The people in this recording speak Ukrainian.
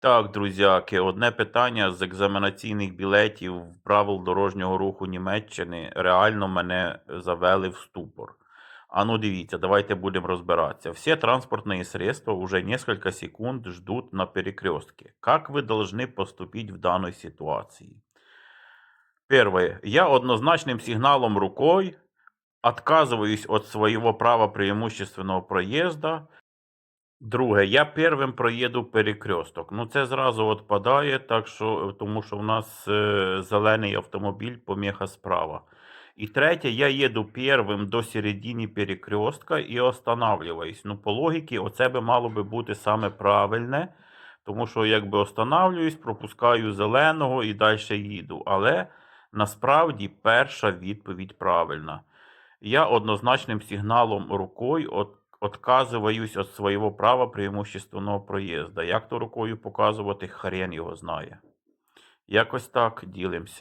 Так, друзяки, одне питання з екзаменаційних білетів правил дорожнього руху Німеччини реально мене завели в ступор. А ну дивіться, давайте будем разбираться. Все транспортные средства уже несколько секунд ждут на перекрестке. Как вы должны поступить в данной ситуации? Первое. Я однозначным сигналом рукой отказываюсь от своего права преимущественного проезда. Друге, я первим проїду перекресток. Ну, це зразу відпадає, так що, тому що в нас е, зелений автомобіль, поміха справа. І третє, я їду первим до середини перекрестка і останавливаюсь. Ну, по логіці, оце би мало би бути саме правильне, тому що якби останавливаюсь, пропускаю зеленого і далі їду. Але насправді перша відповідь правильна. Я однозначным сигналом рукой от, отказываюсь від свого права преимущественного проїзда. Як то рукою показувати, хрен його знає. Якось так ділимося.